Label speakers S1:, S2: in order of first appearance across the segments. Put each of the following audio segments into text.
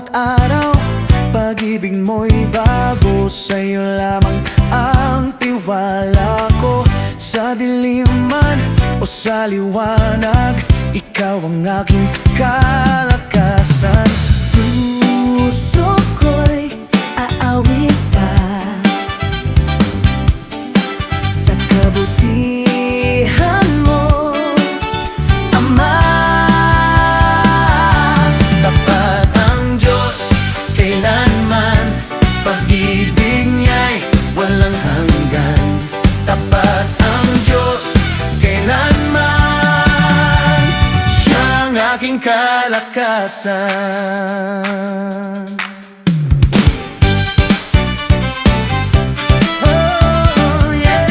S1: bawat araw Pag-ibig mo'y bago. Sa'yo lamang ang tiwala ko. Sa dilim man o sa liwanag Ikaw ang aking kalakasan aking kalakasan Oh, yeah.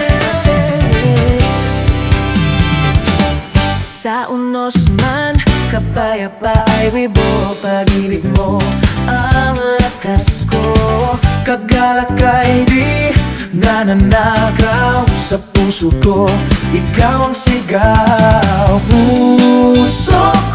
S2: Sa unos man Kapayapa ay wibo Pag-ibig mo Ang lakas ko
S1: Kagalak ay di nananagaw sa puso ko Ikaw ang sigaw Puso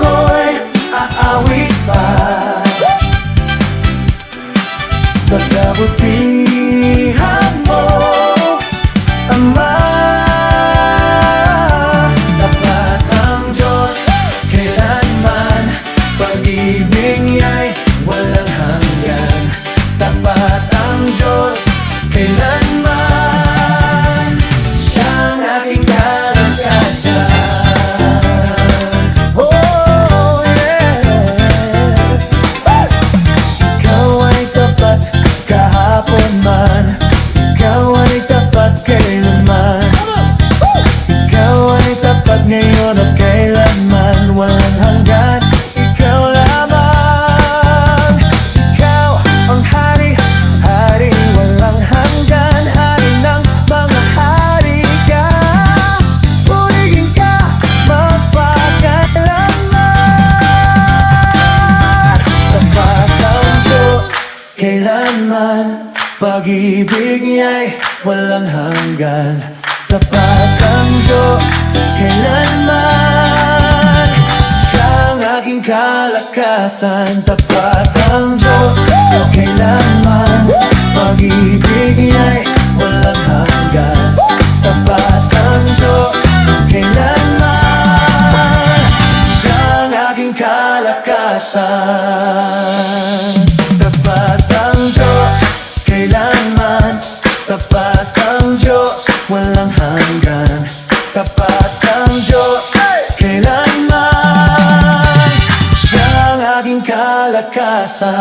S1: kailanman Pag-ibig niya'y walang hanggan. Tapat ang Diyos kailanman Siyang aking kalakasan. Tapat ang Diyos kailanman Pag-ibig niya'y walang hanggan. Tapat ang Diyos kailanman Siyang aking kalakasan Diyos kailanman Siyang aking kalakasan